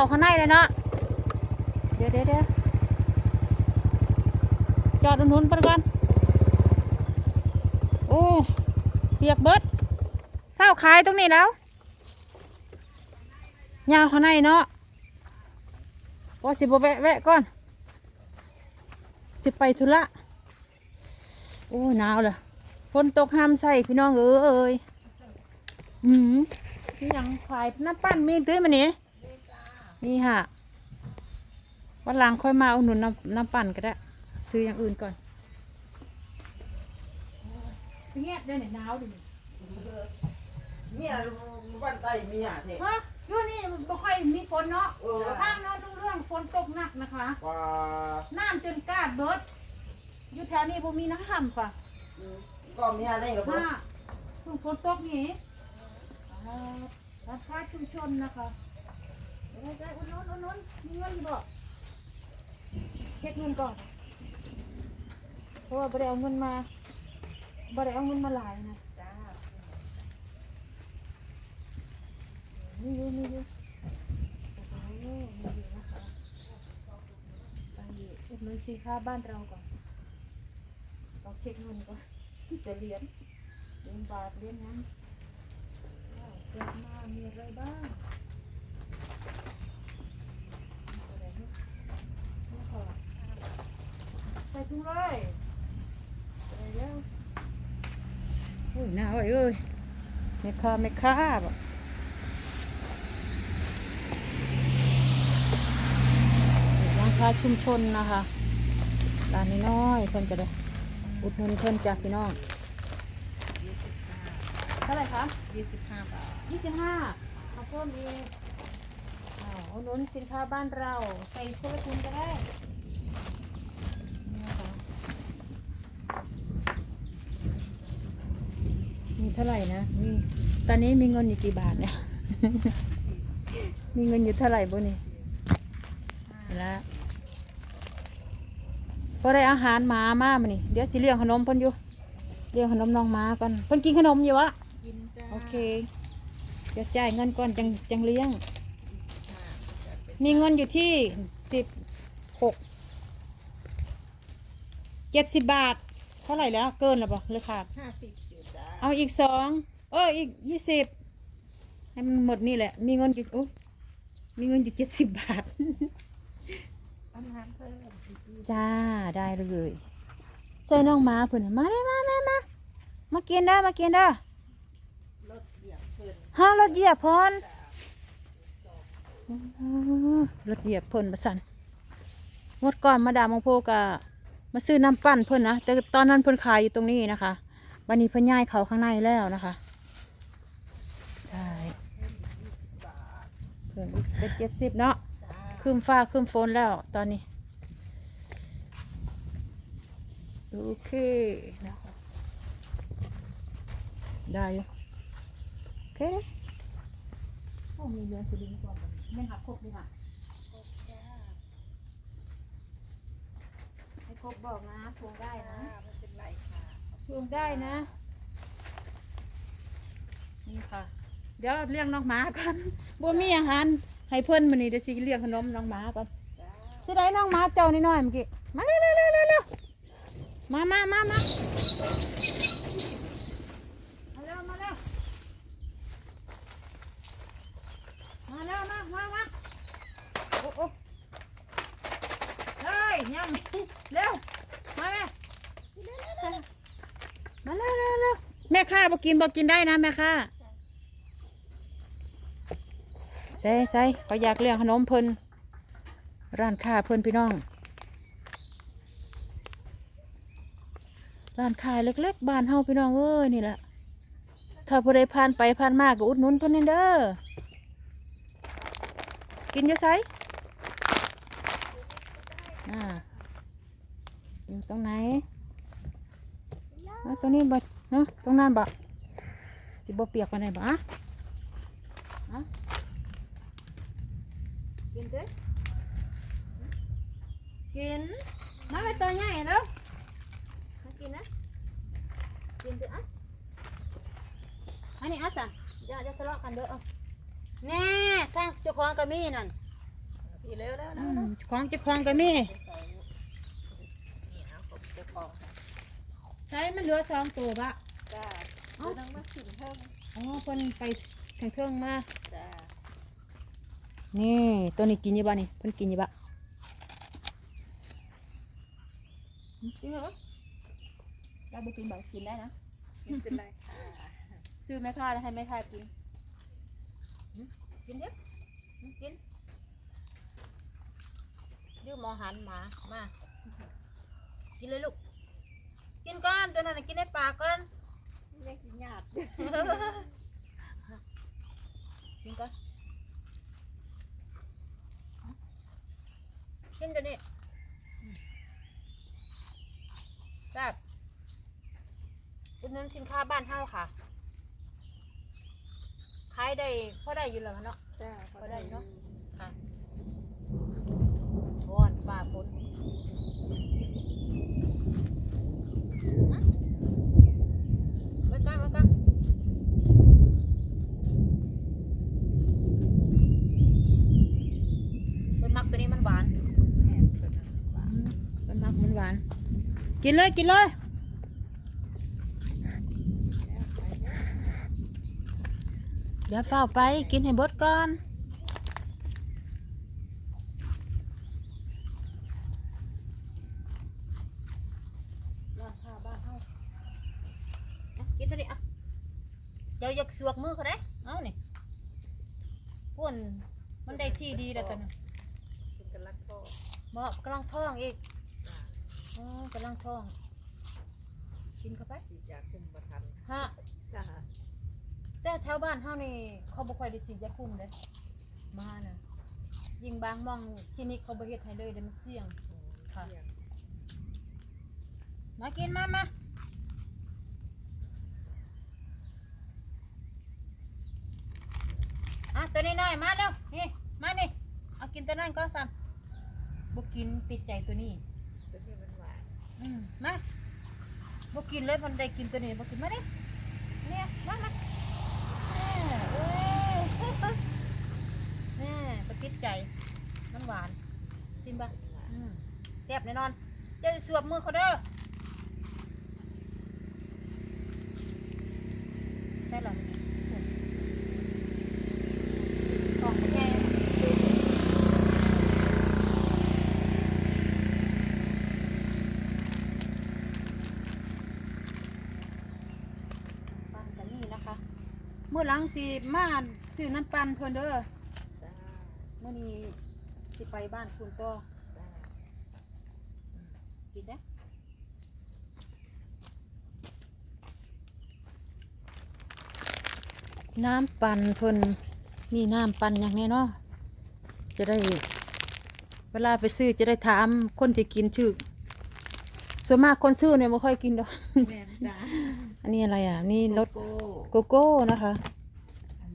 เขาข้างในเลยเนาะเดี๋ยวเดี๋ยวเดี๋ยวจอดอุดหนุนเพิ่นก่อนโอ้เปียกเบิดเศร้าขายตรงนี้แล้วยาวข้างในเนาะพอสิบแวะแวะก่อน สิไปธุระโอ้หนาวเลยฝนตกห้ามใส่พี่น้องเอ้ยอืมนี่ยังขายน้ำปั้นมีตื้อมานี่ นี่ค่ะวันหลังค่อยมาอุดหนุนน้ำน้ำปั่นก็ได้ ซื้ออย่างอื่นก่อนเงียบได้เนี่ยหนาวดิเมียบ้านใต้เมียเท่ฮะอยู่นี่บ่ค่อยมีฝนเนาะเออข้างเนาะทุกเรื่องฝนตกหนักนะคะ ว่าน้ำจนกาดเบิด อยู่แถวนี้บ่มีน้ำค่ะก็เมียได้หรอถ้าเพิ่งฝนตกนี่อ่าร้านค้าชุมชนนะคะ เดี๋ยวได้อุ่นนอุ่นนมีเงินอยู่บ่เก็บเงินก่อนเพราะว่าบ่ได้เอาเงินมาบ่ได้เอาเงินมาหลายนะมีอยู่มีอยู่โอ้โหมีอยู่นะคะไปอุดหนุนสินค้าบ้านเราก่อนต้องเช็คเงินก่อนจะเหรียญเหรียญบาทเหรียญนั้นเกิดมามีอะไรบ้างมีอะไรบ้างนี่ค่ะ ใส่งเลยใส่แล้วโอ้ยหนาวเอ้ยไม่ค่าไม่ค่าบ่ร้านค้าชุมชนนะคะร้านน้อยๆเพิ่นก็ได้อุดหนุนเพิ่นจ้ะพี่น้องเท่าไหร่คะยี่สิบห้าบาทยี่สิบห้าข้าวโพดมีอ้าอุดหนุนสินค้าบ้านเราใส่คนละถุงก็ได้นี่นะคะมี เท่าไหร่นะมีตอนนี้มีเงินอยู่กี่บาทเนี่ย มีเงินอยู่เท่าไหร่บ่นี่แล้วพอได้อาหารหมามามานี่เดี๋ยวสิเลี้ยงขนมเพิ่นอยู่เลี้ยงขนมน้องหมาก่อนเพิ่นกินขนมอยู่วะกินจ้าโอเคเดี๋ยวจ่ายเงินก่อนจังจังเลี้ยง มีเงินอยู่ที่สิบหกเจ็ดสิบบาท เท่าไหร่แล้วเกินหรือเปล่าหรือขาดห้าสิบจุดจ้า เอาอีกสองเอออีกยี่สิบให้มันหมดนี่แหละ มีเงินอยู่โอ้มีเงินอยู่เจ็ดสิบบาทอาหารเพิ่มจ้าได้เลยใส่น้องหมาเพิ่นน่ะมาเลยมามามามากินเด้อมากินเด้อรถเหยียบเพิ่นห้ารถเหยียบเพิ่นอ๋อรถเหยียบเพิ่นประสันงดก่อนมาดามมงโพกะมาซื้อน้ำปั้นเพิ่นนะแต่ตอนนั้นเพิ่นขายอยู่ตรงนี้นะคะ วันนี้เพิ่นย้ายเขาข้างในแล้วนะคะใช่เพิ่นอีกเป็นเจ็ดสิบเนาะจ้าคืมฟ้าคืมฝนแล้วตอนนี้โอเคนะคะได้อยู่โอเคเลยโอ้มีเรือสลิงก่อนไม่หักครบเลยค่ะให้ครบบอกนะทวงได้นะไม่เป็นไรค่ะ ทวงได้นะ นี่ค่ะ เดี๋ยวเลี้ยงน้องหมาก่อนบัวมีอาหารให้เพื่อนมันนี่เดี๋ยวสิเลี้ยงขนมน้องหมาก่อนสิได้น้องหมาเจ้านี่น้อยเมื่อกี้ มาเร็วเร็วเร็วเร็วมามามามามาเร็วมาเร็วมาเร็วมามามาโอ้โอ้เฮ้ยยังเร็ว มาแม่าเร็วเร็วเร็วแม่ค้าบอกินบอกกินได้นะแม่ค้าใส่ใส่เขาอยากเลี้ยงขนมเพิ่นร้านค้าเพื่นพี่น้อง ร้านขายเล็กๆบ้านเฮาพี่น้องเอ้ยนี่แหละถ้าผู้ใดผ่านไปผ่านมาก็อุดหนุนเพิ่นนี่เด้อกินอยู่ไสอ่าอยู่ตรงไหน เอาตรงนี้บ่เนาะตรงนั้นบ่สิบ่เปียกปานใดบ่อะอะกินเด้อกินมาไปตัวใหญ่แล้วมากินนะกินเถอะอะอันนี้อะจ้ะอย่าจะทะเลาะกันเด้อเอาแน่ทางเจ้าของก็มีนั่นทีเร็วแล้วอืแล้วมของเจะคลองก็มี นี่เอาผมจะกอง ใช้มันเหลือสองตัวบะจ้าเอ้าเอ้าต้องมาขึ้นเพิ่มอ๋อเพิ่นไปทางเครื่องมาจ้านี่ตัวนี้กินอยี่บ้านี่เพิ่นกินอยี่บ้าจริงเหรอเราไปกินบ่อยกินได้นะ ไม่เป็นไรค่ะซื้อแม่ค้าแล้วให้แม่ค้ากินหืมกินเดี๋ยวหืมกินยืมหมอหันหมา มา กินเลยลูก กินก้อนตัวนั้นนะกินในปากก่อนเล็กหยาบกินก่อนกินเดี๋ยวนี้แซ่บอุดหนุนสินค้าบ้านเฮาค่ะขายได้พอได้อยู่แล้วเนาะจ้าพอได้เนาะค่ะร้อนฝ่าฝนฮะ ไว้ก่อนไว้ก่อนเพิ่นมักตัวนี้มันหวานมันมักมันหวาน กินเลยกินเลยเดี๋ยวเฝ้าไปกินให้บดก่อน ร้านค้าบ้านเฮาอะกินตัวนี้อะ เดี๋ยวอยากสวกมือเขาได้เอานี่พ่นมันได้ที่ดีแล้วตอนนี้กินกันลักพ่อบอกกำลังท้องอีกอ๋อกำลังท้องกินเข้าไปสีจากคุมประทันฮะจ้าแต่แถวบ้านเฮานี่เขาบ่ค่อยได้ฉีดยาคุมเลยมาน่ะยิงบางหมองที่นี่เขาบ่เฮ็ดให้เลยเดี๋ยวมันเสี่ยงค่ะ มากินมามาอะ ตัวนี้หน่อยมาเร็วนี่มานี่เอากินตัวนั้นก็ซ้ำบ่กินติดใจตัวนี้ตัวนี้มันหวานอืมมาบ่กินเลยมันได้กินตัวนี้บ่กินมาดิเนี่ยมามาแม่เอ้ยแม่ประติดใจมันหวานชิมปะแซ่บแน่นอนจะสวบมือเขาเด้อใช่หรอของแกปั่นกันนี่นะคะ เมื่อหลังสิมาซื้อน้ำปั่นเพิ่นเด้อเมื่อนี้สิไปบ้านคุณต่อกินได้น้ำปั่นเพิ่นมีน้ำปั่นอย่างแน่เนาะจะได้ เวลาไปซื้อจะได้ถามคนที่กินชื่อส่วนมากคนซื้อเนี่ยไม่ค่อยกินดอก อันนี้อะไรอะ นี่รสโก้โกโก้นะคะ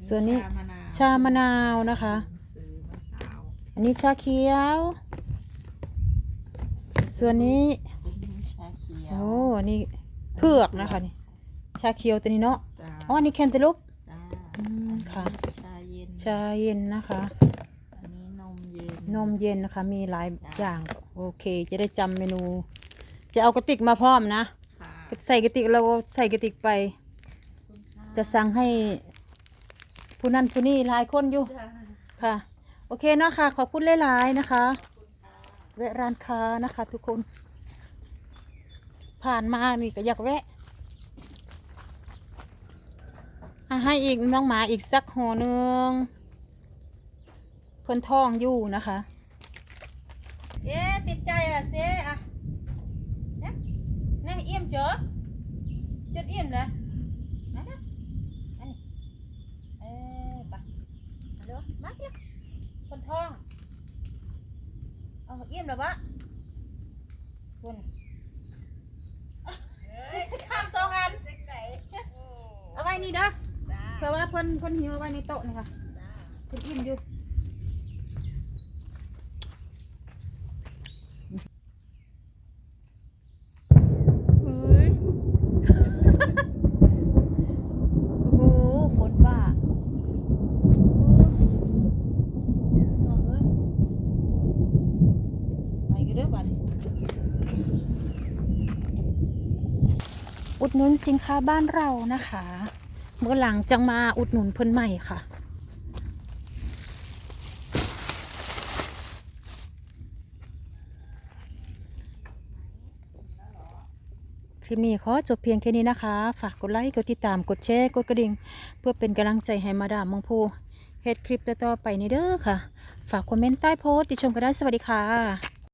ส่วนนี้ชามะนาวชามะนาวนะคะซื้อมะนาวอันนี้ชาเขียว ส่วนนี้ชาเขียวโอ้อันนี้เผือกนะคะนี่ชาเขียวตัวนี้เนาะจ้าอ๋ออันนี้แคนตาลูปจ้าอืมค่ะชาเย็นชาเย็นนะคะอันนี้นมเย็นนมเย็นนะคะมีหลายอย่างโอเค จะได้จำเมนู จะเอากระติกมาพร้อมนะค่ะ ใส่กระติกเราใส่กระติกไป จะสั่งให้ผู้นั้นผู้นี้หลายคนอยู่ค่ะ โอเคเนาะค่ะ ขอบคุณหลายๆนะคะแวะร้านค้านะคะ ทุกคน ผ่านมานี่ก็อยากแวะให้อีกน้องหมาอีกสักห่อหนึ่งเพิ่นท้องอยู่นะคะ เอ๊ติดใจละเซ่อะเนี่ยเนี่ยเอี่ยมเจอจดเอี่ยมเลยมาเด้ออันนี้เอ๊ะไปมาเด้อมาเด้อคนท้องเอาเอี่ยมแล้ววะคุณข้ามสองอันเอาไว้นี่เด้อจ้าเผื่อว่าเพิ่นเพิ่นหิวเอาไว้ในโต๊ะนะคะจ้าเพิ่นอิ่มอยู่เฮ้ย โอ้โหฝนฟ้าโอ้ยนอนเลย เด้อบัดนี้ อุด หนุนสินค้าบ้านเรานะคะ เมื่อหลังจังมาอุดหนุนเพิ่นใหม่ค่ะ คลิปนี้ขอจบเพียงแค่นี้นะคะ ฝากกดไลค์ กดติดตาม กดแชร์ กดกระดิ่ง เพื่อเป็นกำลังใจให้มาดามมองพูเฮ็ดคลิปต่อๆไปในเด้อค่ะ ฝากคอมเมนต์ใต้โพสต์ติชมก็ได้สวัสดีค่ะ